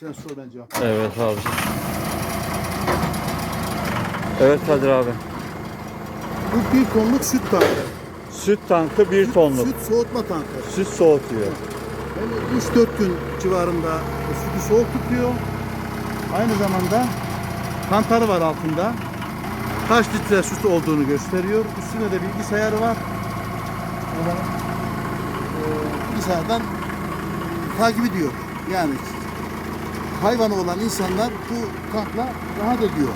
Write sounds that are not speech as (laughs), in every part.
Sen sor ben cevap. Evet abi. Evet Kadir abi. Bu bir tonluk süt tankı. Süt tankı bir tonluk. Süt soğutma tankı. Süt soğutuyor. Yani 3-4 gün civarında sütü soğuk tutuyor. Aynı zamanda kantarı var altında. Kaç litre süt olduğunu gösteriyor. Üstünde de bilgisayarı var. Eee, bilgisayardan takip ediyor. Yani hayvanı olan insanlar bu tankla rahat ediyor.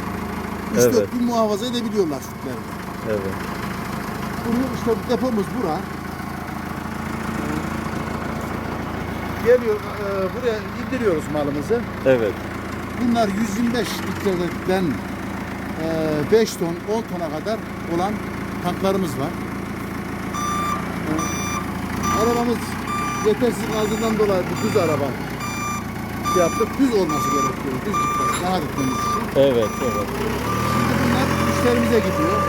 3-4 Evet. gün muhafaza edebiliyorlar sütlerini. Evet. Bunu işte depomuz bura. Geliyor e, buraya indiriyoruz malımızı. Evet. Bunlar 125 litreden e, 5 ton 10 tona kadar olan tanklarımız var. E, arabamız yetersiz kaldığından dolayı bu düz araba şey yaptık. Düz olması gerekiyor. Düz gitmesi. Rahat etmemiz için. Evet, evet. Şimdi bunlar müşterimize gidiyor.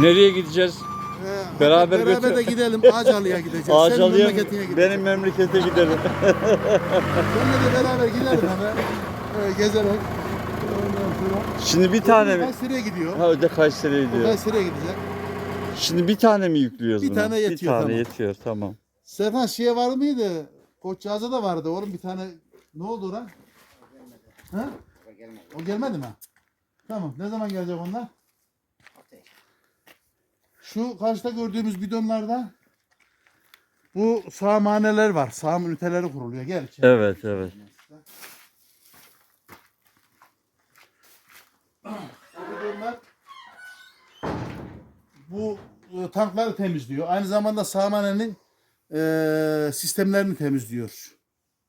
Nereye gideceğiz? Ee, Beraber beraber götür- de gidelim. (laughs) Ağcalı'ya gideceğiz. Senin Ağacalı'ya memleketine gideceğiz. benim memlekete gidelim. (laughs) Seninle de beraber gidelim hemen. Ee, gezerek. Ondan sonra. Şimdi bir tane mi? Kayseri'ye gidiyor. Ha öde Kayseri'ye gidiyor. Kayseri'ye gidecek. Şimdi bir tane mi yüklüyoruz Bir buna? tane yetiyor, Bir tane tamam. yetiyor tamam. Serkan şeye var mıydı? Koçcağız'a da vardı oğlum bir tane. Ne oldu lan? Ha? O gelmedi mi? Tamam. Ne zaman gelecek onlar? Şu karşıda gördüğümüz bidonlarda bu sağmaneler var. Sağım üniteleri kuruluyor. Gel içeri. Evet evet. Bidonlar bu e, tankları temizliyor. Aynı zamanda sağmanenin e, sistemlerini temizliyor.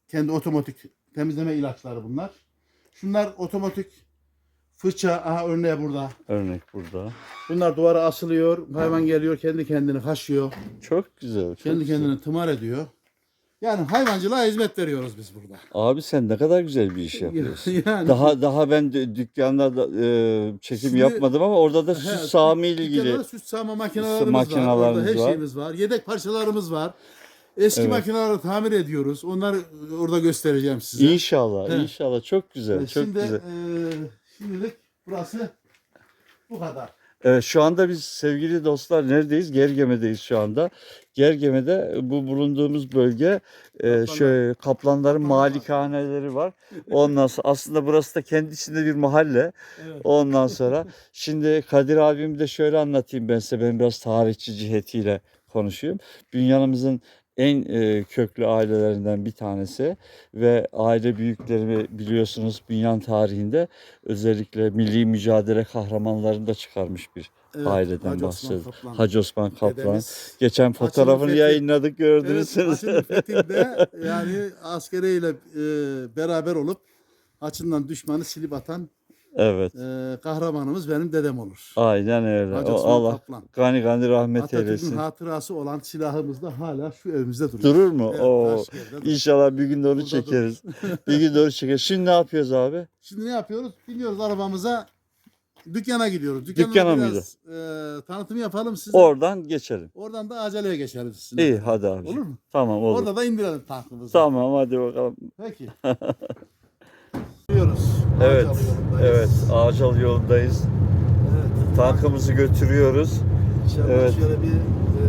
Kendi otomatik temizleme ilaçları bunlar. Şunlar otomatik fırça. Aha örneği burada. Örnek burada. Bunlar duvara asılıyor. Hayvan geliyor kendi kendini kaşıyor. Çok güzel. Çok Kendi güzel. kendini tımar ediyor. Yani hayvancılığa hizmet veriyoruz biz burada. Abi sen ne kadar güzel bir iş yapıyorsun. (laughs) yani Daha daha ben de dükkanda da, e, çekim Şimdi- yapmadım ama orada da He, süt sağımı ile dükkanda ilgili. da süt sağma makinelerimiz var. Orada her var. şeyimiz var. Yedek parçalarımız var. Eski Evet. makineleri tamir ediyoruz. Onları orada göstereceğim size. İnşallah, He. inşallah çok güzel, Ee, çok Şimdi güzel. e, şimdilik burası bu kadar. Evet, şu anda biz sevgili dostlar neredeyiz? Gergeme'deyiz şu anda. Gergeme'de bu bulunduğumuz bölge e, şöyle kaplanların malikaneleri var. Ondan sonra aslında burası da kendi içinde bir mahalle. Evet. Ondan sonra (laughs) şimdi Kadir abimi de şöyle anlatayım ben size. Ben biraz tarihçi cihetiyle konuşayım. Dünyanımızın en e, köklü ailelerinden bir tanesi ve aile büyüklerimi biliyorsunuz dünyanın tarihinde özellikle milli mücadele kahramanlarını da çıkarmış bir Evet, aileden Hacı Osman bahsediyoruz. Kaplan. Hacı Osman Kaplan. Dedemiz. Geçen fotoğrafını Fethi- yayınladık Evet, gördünüz. Haçlı'nın fethinde yani askeriyle e, beraber olup Haçlı'dan düşmanı silip atan evet. e, kahramanımız benim dedem olur. Aynen öyle. Hacı O Osman Allah Kaplan. gani gani rahmet Atatürk'ün eylesin. hatırası olan silahımız da hala şu evimizde duruyor. Durur mu? Evet, Oo. duruyor. İnşallah bir gün de onu Burada çekeriz. (laughs) bir gün de onu çekeriz. Şimdi ne yapıyoruz abi? Şimdi ne yapıyoruz? Biniyoruz arabamıza. Dükkana gidiyoruz. Dükkana, Dükkana biraz e, tanıtım yapalım size. Oradan geçelim. Oradan da aceleye geçeriz. sizinle. İyi hadi abi. Olur mu? Tamam olur. Orada da indirelim tankımızı. Tamam hadi bakalım. Peki. Gidiyoruz. (laughs) Evet. Yolundayız. Evet. Ağacalı yolundayız. Evet. Tankımızı götürüyoruz. İnşallah Evet. şöyle bir e,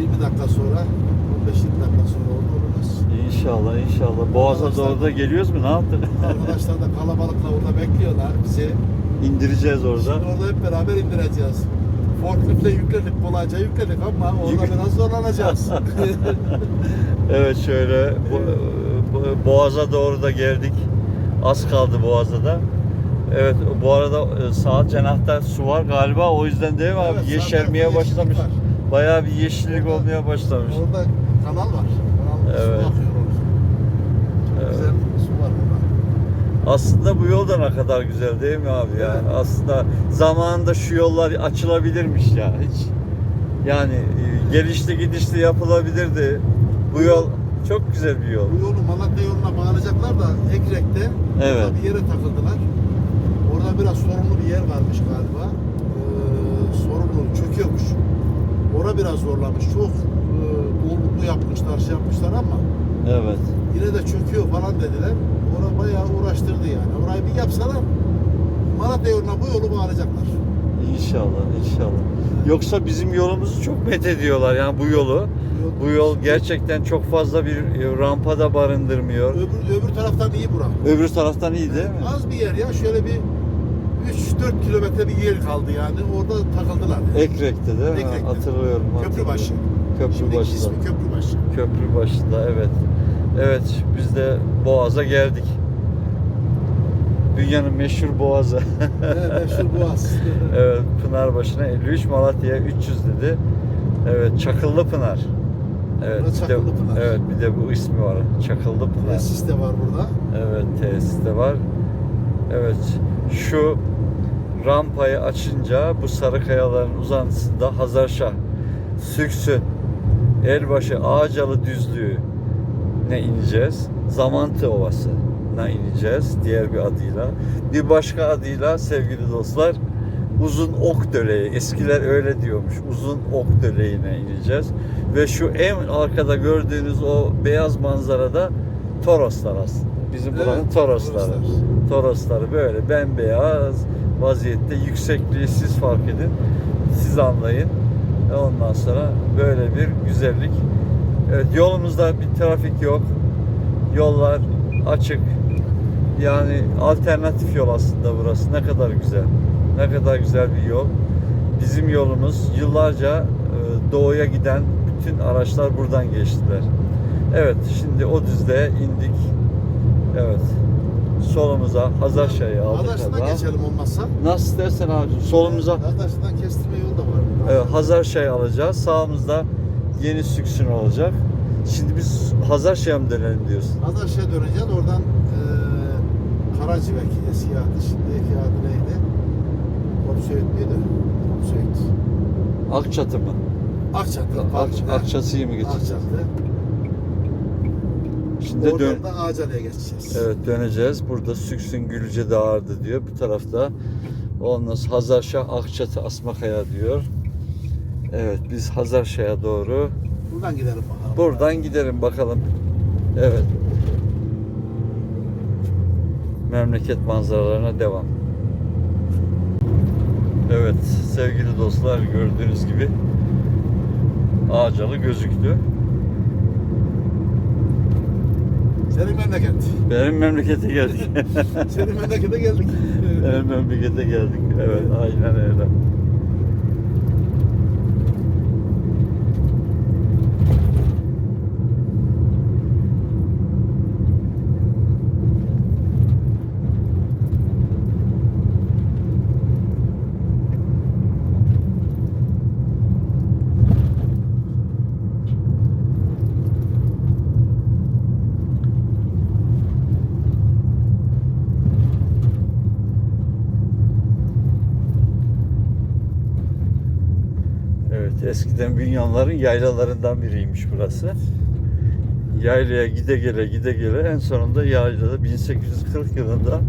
20 dakika sonra 15-20 dakika sonra olacağız. İnşallah inşallah. Boğaz'a doğru da geliyoruz mu? Ne yaptık? Arkadaşlar da kalabalıkla orada bekliyorlar bizi. İndireceğiz orada. Şimdi orada hep beraber indireceğiz. Forkliftle yükledik, kolayca yükledik ama orada Yük- biraz zorlanacağız. (laughs) Evet şöyle bo- Boğaz'a doğru da geldik. Az kaldı Boğaz'a da. Evet bu arada e, sağ cenahta su var galiba o yüzden değil mi abi? Evet, Yeşermeye başlamış. var. Bayağı bir yeşillik Orada- olmaya başlamış. Orada kanal var. Kanal Evet. su akıyor orada. Çok Evet. güzel su var orada. Aslında bu yol da ne kadar güzel değil mi abi ya? Evet. Aslında zamanında şu yollar açılabilirmiş ya hiç. Yani e, gelişli gidişli yapılabilirdi. Bu yol çok güzel bir yol. Bu yolu Malatya yoluna bağlayacaklar da Ekrek'te Evet. orada bir yere takıldılar. Orada biraz sorunlu bir yer varmış galiba. Ee, sorunlu, çöküyormuş. Ora biraz zorlamış. Çok e, dolgulu yapmışlar, şey yapmışlar ama Evet. Yine de çöküyor falan dediler. Orada bayağı uğraştırdı yani. Orayı bir yapsalar Malatya yoluna bu yolu bağlayacaklar. İnşallah, inşallah. Yoksa bizim yolumuzu çok met ediyorlar yani bu yolu. Bu yol gerçekten çok fazla bir e, rampa da barındırmıyor. Öbür, öbür taraftan iyi bura. Öbür taraftan iyi değil mi? Az bir yer ya. Şöyle bir 3-4 kilometre bir yer kaldı yani. Orada takıldılar. Ekrek'te değil mi? Ekrek'te. Hatırlıyorum. Köprübaşı. Köprü Şimdiki başında. ismi Köprübaşı. Köprü başında evet. Evet biz de Boğaz'a geldik. Dünyanın meşhur Boğaz'a. evet, meşhur Boğaz. (laughs) evet Pınarbaşı'na 53 Malatya'ya 300 dedi. Evet Çakıllı Pınar. Evet, bir de, Pınar. evet bir de bu ismi var. Çakıllı Pınar. Tesis de var burada. Evet tesis de var. Evet şu rampayı açınca bu sarı kayaların uzantısında Hazarşah, Süksün, Elbaşı, Ağacalı düzlüğü ne ineceğiz? Zamantı Ovası ineceğiz diğer bir adıyla. Bir başka adıyla sevgili dostlar Uzun Ok Döleği. Eskiler öyle diyormuş. Uzun Ok Döleği'ne ineceğiz. Ve şu en arkada gördüğünüz o beyaz manzarada Toroslar aslında. Bizim buranın Evet, Torosları. Toroslar. Torosları böyle bembeyaz vaziyette yüksekliği siz fark edin. Siz anlayın. Ve ondan sonra böyle bir güzellik. Evet yolumuzda bir trafik yok. Yollar açık. Yani alternatif yol aslında burası. Ne kadar güzel. Ne kadar güzel bir yol. Bizim yolumuz yıllarca e, doğuya giden bütün araçlar buradan geçtiler. Evet şimdi o düzlüğe indik. Evet. Solumuza Hazarşa'yı aldık. Adam. geçelim olmazsa. Nasıl dersen abicim solumuza Adaş'tan kestirme yolu da var. Evet, Hazarşa'yı alacağız. Sağımızda yeni süksün olacak. Şimdi biz Hazarşa'ya mı dönelim diyorsun? Adaş'a döneceğiz. Oradan e, Karacibek eski adı. Şimdiki adı neydi? Topsöğüt müydü? Topsöğüt. Akçatı mı? Akçatı. Ak, pardon. Akçatı'yı mı geçeceğiz? Akçatı. Şimdi dön, Oradan da Ağcalı'ya geçeceğiz. evet döneceğiz. Burada Süksün Gülüce Dağardı diyor. Bu tarafta ondan sonra Hazarşah Akçatı Asmakaya diyor. Evet biz Hazarşah'a doğru Buradan gidelim bakalım. Buradan gidelim bakalım. Evet. Memleket manzaralarına devam. Evet sevgili dostlar gördüğünüz gibi Ağacalı gözüktü. Senin memleket. Benim memlekete geldik. (laughs) Senin memlekete geldik. Benim memlekete geldik. Evet aynen öyle. Evet eskiden Bünyanların yaylalarından biriymiş burası. Yaylaya gide gele gide gele en sonunda yaylada 1840 yılında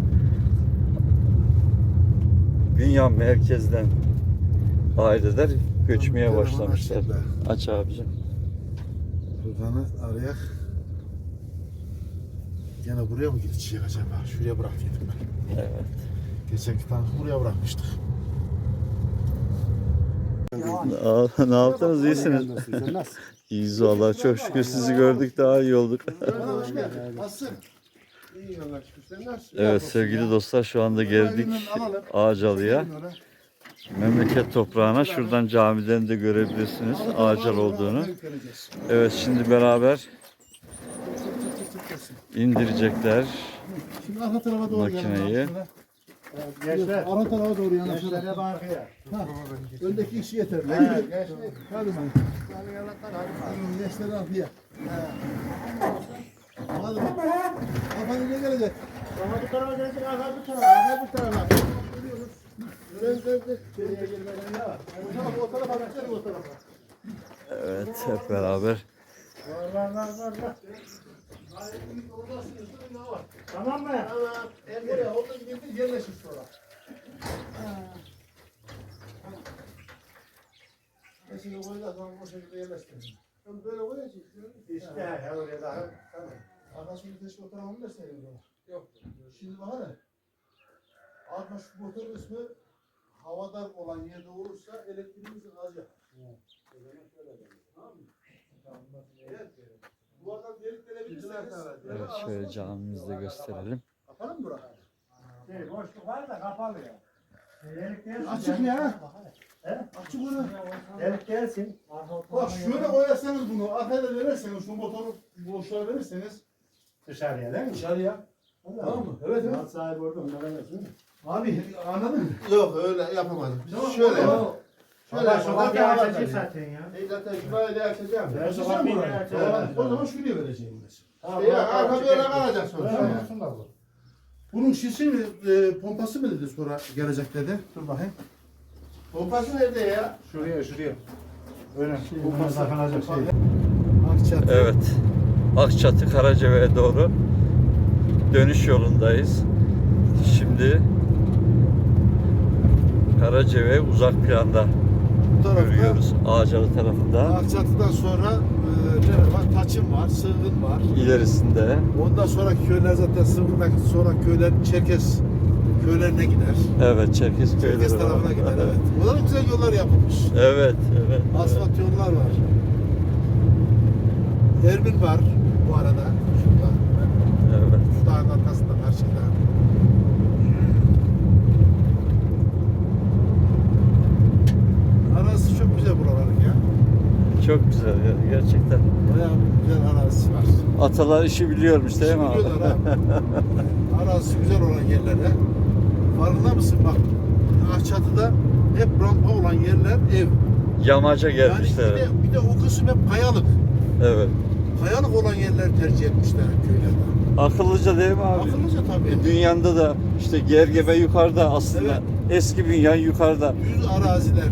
Bünyan merkezden aileler göçmeye başlamışlar. Aç abicim. Furkan'ı arayak. Gene buraya mı gidecek acaba? Şuraya bıraktıydım ben. Evet. Geçenki tankı buraya bırakmıştık. Ne yaptınız? İyisiniz. Sen nasıl? İyiyiz valla. Çok şükür sizi gördük daha iyi olduk. Hoş geldin. Nasılsın? İyi Allah şükür. Sen nasılsın? Evet sevgili dostlar şu anda geldik Ağacalı'ya. Memleket toprağına şuradan camiden de görebilirsiniz Ağacal olduğunu. Evet şimdi beraber indirecekler. Makineyi. Gelin. Gençler. Arka tarafa doğru yanaşalım. Gençlere arkaya. Ha, öndeki işi yeter. Ha, gençler. Hadi bakalım. Hadi yalaklar hadi. Hadi gençler arkaya. Hadi bakalım. Kafanı ne gelecek? Ama bu tarafa gelecek, arka bu tarafa, arka bu tarafa. Dön dön dön. Şuraya girmeden ne var? O tarafa, o tarafa, o tarafa. Evet hep beraber. Var var var var. Var. Tamam mı? Tamam. El buraya, oradan gidip yerleşir sonra. Ben şimdi koyacağız, ama o şekilde yerleştirelim. Sen böyle koyacaksın. İşte ya oraya daha. Tamam. Arkadaşım keşke o tarafa mı verseydin bana? Yok. Şimdi hele. Altma şu motor kısmı havadar olan yerde olursa elektriğimizi alacak. Tamam mı? Evet. Bu adam delik delebilirseniz. Evet şöyle camimizi de gösterelim. Kapalım mı burayı? Şey, boşluk var da kapalı ya. Açık ya? Açık onu. Delik gelsin. Bak şöyle koyarsanız bunu arkaya verirseniz şu motoru boşluğa verirseniz Dışarıya değil mi? dışarıya. Tamam mı? Evet evet. Mal sahibi orada onlara versin. Abi anladın mı? Yok öyle yapamadım. Tamam, Şöyle tamam. yap. Şöyle Şöyle sokak şöyle açacak zaten ya. E zaten açacağım. Evet. Açacağım sokak burayı. bir açacağım. O zaman şuraya vereceğim mesela. E ya arka böyle kalacak sonuçta. Ya. Olsun da bu. Bunun şişi mi, e, pompası mı dedi sonra gelecek dedi. Dur bakayım. Pompası nerede ya? Şuraya şuraya. Öyle. Bu takılacak şey. Akçatı. Evet. Akçatı Karacabe'ye doğru dönüş yolundayız. Şimdi Karacabey uzak planda tarafta görüyoruz Ağacalı tarafında. Akçatı'dan sonra e, var? Taçım var, Sığgın var. İlerisinde Ondan sonraki köyler zaten Sığgın'dan sonra köyler Çerkes köylerine gider. evet Çerkes köyleri var. tarafına gider evet. Burada da güzel yollar yapılmış. Evet, evet. Asfalt yollar var. Ermin var bu arada. Şurada. Evet. Dağın arkasında karşıda. Arası çok güzel buraların ya. Çok güzel ya gerçekten. Bayağı güzel arazisi var. Atalar işi biliyormuş değil mi abi? Biliyorlar abi. (laughs) Arazisi güzel olan yerlere. Farkında mısın bak. Ahçatı'da hep rampa olan yerler ev. Yamaca Yani gelmişler. bir de, bir de o kısım hep kayalık. Evet. Kayalık olan yerler tercih etmişler köylerde. Akıllıca değil mi abi? Akıllıca tabii. Dünyanda da işte Gergebe yukarıda aslında. Evet. Eski Bünyan yukarıda. Düz araziler,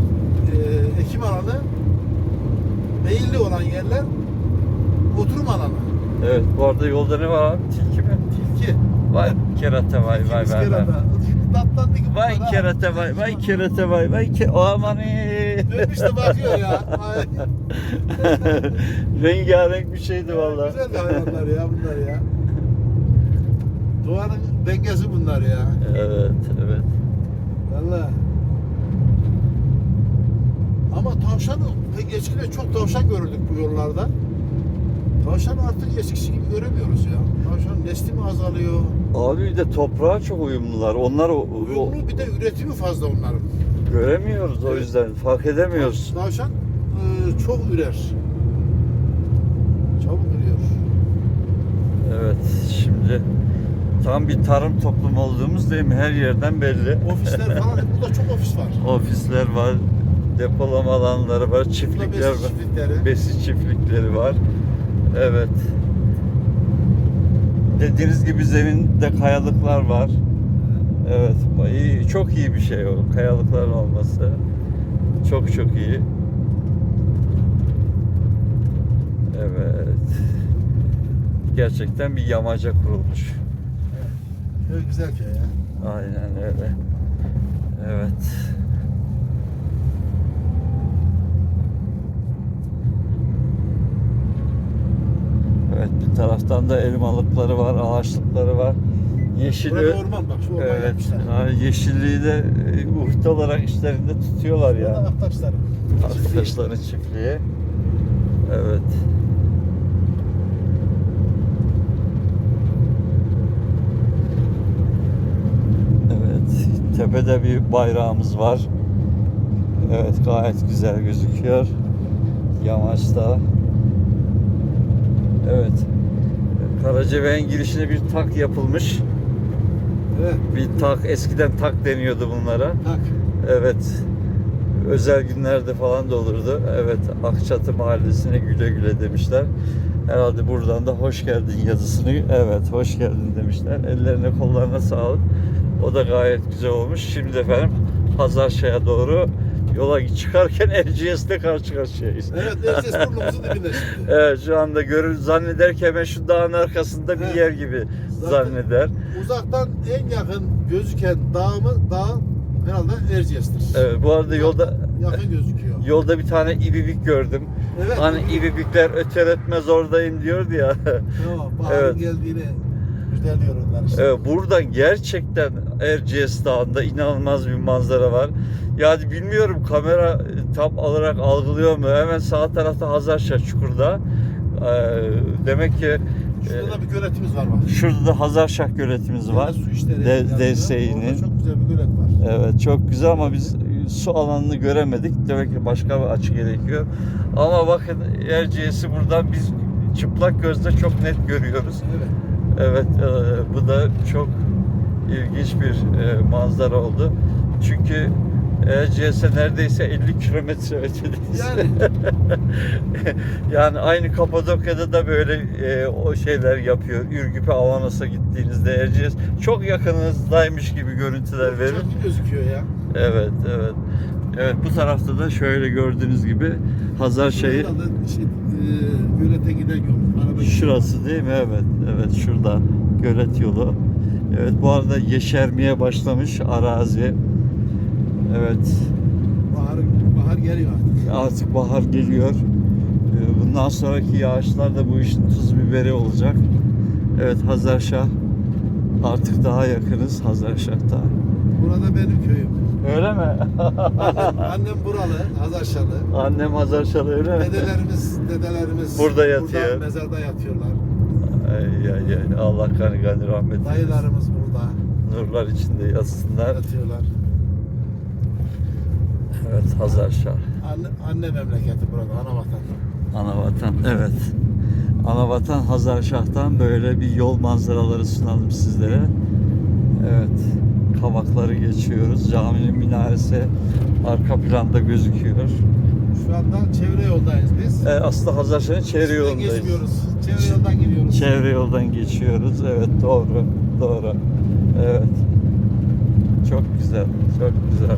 e, ekim alanı, meyilli olan yerler oturum alanı. Evet. Bu arada yolda ne var abi? Tilki mi? Tilki. Vay kerate vay vay vay vay. İskelede. Şimdi tatlandı ki Vay bunlar ha. kerate vay vay kerate vay vay ke aman Dönmüş de bakıyor ya. Ay, (laughs) Rengarenk bir şeydi vallahi. Güzel de hayvanlar ya bunlar ya. Doğanın dengesi bunlar ya. Evet, evet. Valla. Ama tavşan pek eskiden çok tavşan görürdük bu yollarda. Tavşan artık eskisi gibi göremiyoruz ya. Tavşan nesli mi azalıyor? Abi bir de toprağa çok uyumlular. Onlar o, o- Uyumlu bir de üretimi fazla onların. göremiyoruz o Evet. yüzden. Fark edemiyoruz. Tavşan e, çok ürer. Çabuk ürüyor. Evet, şimdi tam bir tarım toplumu olduğumuz değil mi? Her yerden belli. Ofisler falan hep burada çok ofis var. (laughs) Ofisler var, depolama alanları var, çiftlikler besi var. çiftlikleri. Besi çiftlikleri var. Evet. Dediğiniz gibi zeminde kayalıklar var. Evet, iyi, çok iyi bir şey o. Kayalıkların olması. Çok çok iyi. Evet. Gerçekten bir yamaca kurulmuş. Köy güzel köy ya. Aynen öyle. Evet. Evet bir taraftan da elmalıkları var, ağaçlıkları var. Yeşili Burada orman bak şu orman Evet. yapmışlar. ha, yeşilliği de e, uhde olarak işlerinde tutuyorlar ya. Aktaşlar. Arkadaşların çiftliği. Evet. Evet. Tepede bir bayrağımız var. Evet gayet güzel gözüküyor. Yamaçta. Evet. Karacabey'in girişine bir tak yapılmış. Evet. Bir tak eskiden tak deniyordu bunlara. Tak. Evet. Özel günlerde falan da olurdu. Evet, Akçatı Mahallesi'ne güle güle demişler. Herhalde buradan da hoş geldin yazısını, evet hoş geldin demişler. Ellerine kollarına sağlık. O da gayet güzel olmuş. Şimdi efendim Pazarşehir'e doğru yola çıkarken (laughs) Erciyes'te karşı karşıyayız. Evet, Erciyes burnumuzun (laughs) dibinde şimdi. Evet şu anda görür zanneder ki hemen şu dağın arkasında bir Evet. yer gibi Zaten- zanneder. Uzaktan en yakın gözüken dağımı, dağ herhalde Erciyes'tir. Evet bu arada yolda Yakın gözüküyor. Yolda bir tane ibibik gördüm. Evet. Hani ibibikler öter ötmez oradayım diyordu ya. Baharın Evet. geldiğini müjdeliyor onlar işte. Evet, buradan gerçekten Erciyes Dağı'nda inanılmaz bir manzara var. Yani bilmiyorum kamera tam olarak algılıyor mu? Hemen sağ tarafta Hazarşah Çukur'da. Ee, demek ki Şurada da bir göletimiz var bak. şurada da Hazarşah göletimiz var. Su işleri De-. DSİ'nin. Çok güzel bir gölet var. Evet çok güzel ama biz su alanını göremedik. Demek ki başka bir açı gerekiyor. Ama bakın Erciyes'i buradan biz çıplak gözle çok net görüyoruz. Evet. Evet, e, bu da çok ilginç bir e, manzara oldu. Çünkü Erciyes'e neredeyse 50 kilometre ötedeyiz. Yani (laughs) yani aynı Kapadokya'da da böyle e, o şeyler yapıyor. Ürgüp'e Avanos'a gittiğinizde Erciyes çok yakınınızdaymış gibi görüntüler verir. çok gözüküyor ya. Evet, evet. Evet bu tarafta da şöyle gördüğünüz gibi Hazar şeyi şey, e, gölete giden yol. Araba Şurası değil mi? Evet. Evet şurada gölet yolu. Evet bu arada yeşermeye başlamış arazi. Evet Bahar, bahar geliyor artık. artık bahar geliyor. Ee, Bundan sonraki yağışlar da bu işin tuz biberi olacak. Evet Hazarşah artık daha yakınız Hazarşah'ta. Burada benim köyüm. Öyle mi? Annem, (laughs) annem buralı, Hazarşalı. Annem Hazarşah'da öyle mi? Dedelerimiz, dedelerimiz Burada yatıyor. Burada mezarda yatıyorlar. Ay, ay, ay. Allah gani gani rahmet eylesin. Dayılarımız burada Nurlar içinde yatsınlar. yatıyorlar. Evet Hazarşah. Anne, anne memleketi burada, ana vatan. Anavatan evet. Anavatan Hazarşah'tan böyle bir yol manzaraları sunalım sizlere. Evet. Kavakları geçiyoruz. Caminin minaresi arka planda gözüküyor. Şu anda çevre yoldayız biz. E, aslında Hazarşah'ın çevre Üstünden yolundayız. geçmiyoruz. Çevre yoldan gidiyoruz. Çevre yoldan geçiyoruz. Evet doğru. Doğru. Evet. Çok güzel. Çok güzel.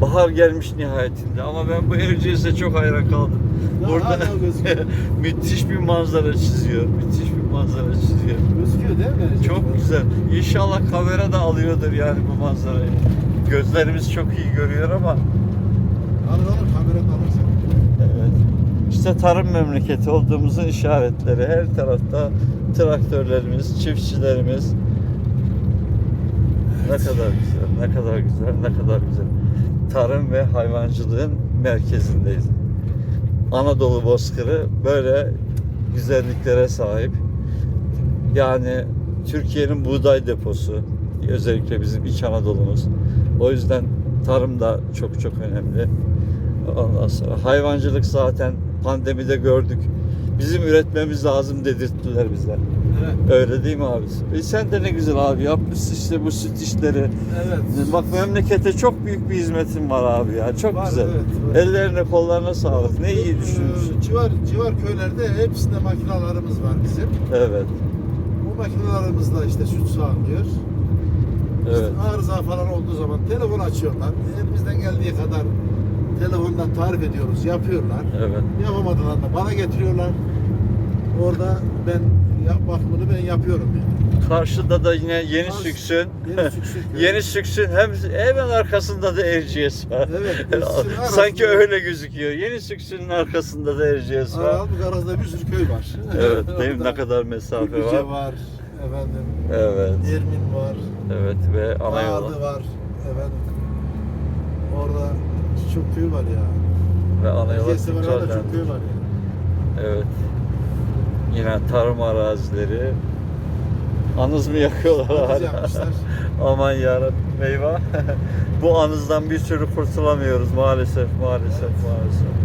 Bahar gelmiş nihayetinde ama ben bu Erciyes'e çok hayran kaldım. Ya Burada (laughs) müthiş bir manzara çiziyor. Müthiş bir manzara çiziyor. Gözüküyor değil mi? Çok güzel. İnşallah kamera da alıyordur yani bu manzarayı. Gözlerimiz çok iyi görüyor ama Alır alır kamera alırsa. Evet. İşte tarım memleketi olduğumuzun işaretleri. Her tarafta traktörlerimiz, çiftçilerimiz. Ne kadar güzel, ne kadar güzel, ne kadar güzel. Tarım ve hayvancılığın merkezindeyiz. Anadolu bozkırı böyle güzelliklere sahip. Yani Türkiye'nin buğday deposu. Özellikle bizim İç Anadolu'muz. O yüzden tarım da çok çok önemli. Ondan sonra hayvancılık zaten pandemide gördük. Bizim üretmemiz lazım dedirttiler bize. Evet. Öyle değil mi abi? E sen de ne güzel abi yapmışsın işte bu süt işleri. Evet. Bak memlekete çok büyük bir hizmetin var abi ya. Çok Var, güzel. evet, evet. Ellerine kollarına sağlık. Ne iyi Ee, düşünmüşsün. Civar, civar köylerde hepsinde makinalarımız var bizim. Evet. Bu makinalarımızla işte süt sağlıyor. Evet. İşte arıza falan olduğu zaman telefon açıyorlar. Elimizden geldiği kadar telefondan tarif ediyoruz, yapıyorlar. Evet. Yapamadılar da bana getiriyorlar. Orada ben bakımını ben yapıyorum yani. Karşıda da yine yeni Karşı- süksün. Yeni süksün. (laughs) Yeni süksün hem hemen arkasında da Erciyes var. Evet, (laughs) Sanki öyle gözüküyor. Yeni süksünün arkasında da Erciyes var. Halbuki arasında bir sürü köy var. (laughs) Evet, değil mi? Ne kadar mesafe Gülüce var. var. Efendim, Evet. Ermin var. Evet ve ana yolu var. Efendim. Orada çok köy var ya. ve ana yola Herkese beraber tekrardan. çok köy var ya. Evet. Yine tarım arazileri. Anız mı yakıyorlar Anız yakmışlar. (laughs) Aman yarabbim eyvah. (laughs) Bu anızdan bir sürü kurtulamıyoruz maalesef maalesef maalesef.